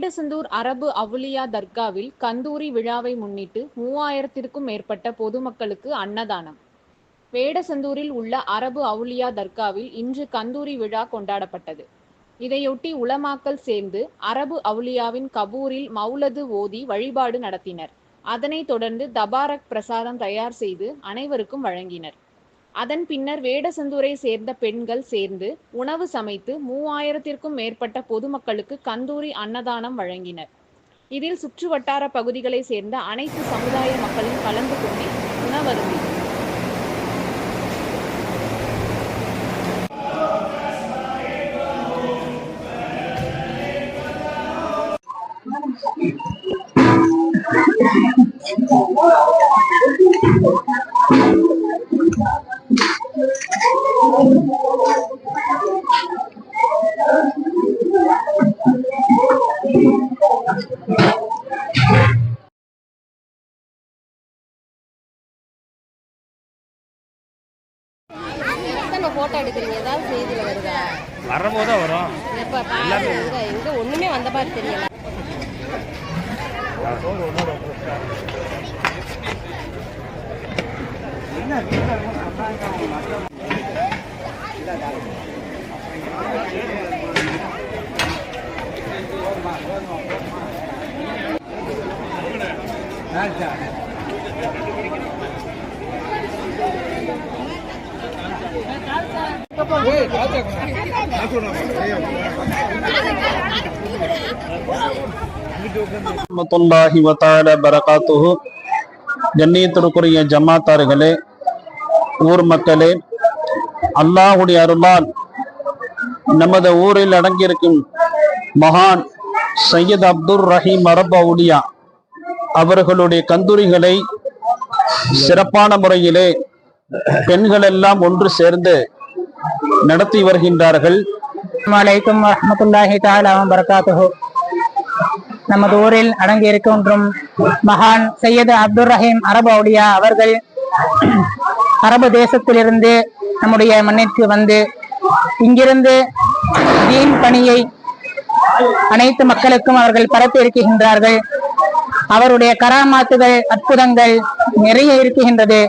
வேடசந்தூர் அரபு அவுலியா தர்காவில் கந்தூரி விழாவை முன்னிட்டு மூவாயிரத்திற்கும் மேற்பட்ட பொதுமக்களுக்கு அன்னதானம். வேடசந்தூரில் உள்ள அரபு அவுலியா தர்காவில் இன்று கந்தூரி விழா கொண்டாடப்பட்டது. இதையொட்டி உலமாக்கல் சேர்ந்து அரபு அவுலியாவின் கபூரில் மௌலது ஓதி வழிபாடு நடத்தினர். அதனைத் தொடர்ந்து தபாரக் பிரசாதம் தயார் செய்து அனைவருக்கும் வழங்கினர். அதன் பின்னர் வேடசந்தூரை சேர்ந்த பெண்கள் சேர்ந்து உணவு சமைத்து மூவாயிரத்திற்கும் மேற்பட்ட பொதுமக்களுக்கு கந்தூரி அன்னதானம் வழங்கினர். இதில் சுற்றுவட்டார பகுதிகளை சேர்ந்த அனைத்து சமுதாய மக்களும் கலந்து கொண்டு உணவருந்தினர் எத்தனை போட்டோ எடுக்கிறீங்க ஏதாவது செய்தியில் வருதா வரும்போது வரும் எப்போ பாருங்க எங்க ஒண்ணுமே வந்த மாதிரி தெரியல ரஹமத்துல்லாஹி வத்தால பரகாத்துஹு. கண்ணியத்திற்குரிய ஜமாத்தார்களே ஊர் மக்களே அல்லாஹுடைய அருளால் நமது ஊரில் அடங்கியிருக்கும் மகான் சையத் அப்துல் ரஹீம் அரப் அவுலியா அவர்களுடைய கந்தூரிகளை சிறப்பான முறையிலே பெண்கள் எல்லாம் ஒன்று சேர்ந்து நடத்தி வருகின்றார்கள். வலைக்கும் வரமத்துல்லாஹி தாலா வரகாத்துஹு நமது ஊரில் அடங்கியிருக்கின்றும் மகான் சையது அப்துல் ரஹீம் அரபு அவுலியா அவர்கள். அரபு தேசத்திலிருந்து நம்முடைய மண்ணிற்கு வந்து இங்கிருந்து தீன் பணியை அனைத்து மக்களுக்கும் அவர்கள் பரப்பி இருக்கின்றார்கள் அவருடைய கராமாத்துகள் அற்புதங்கள் நிறைய இருக்குகின்றது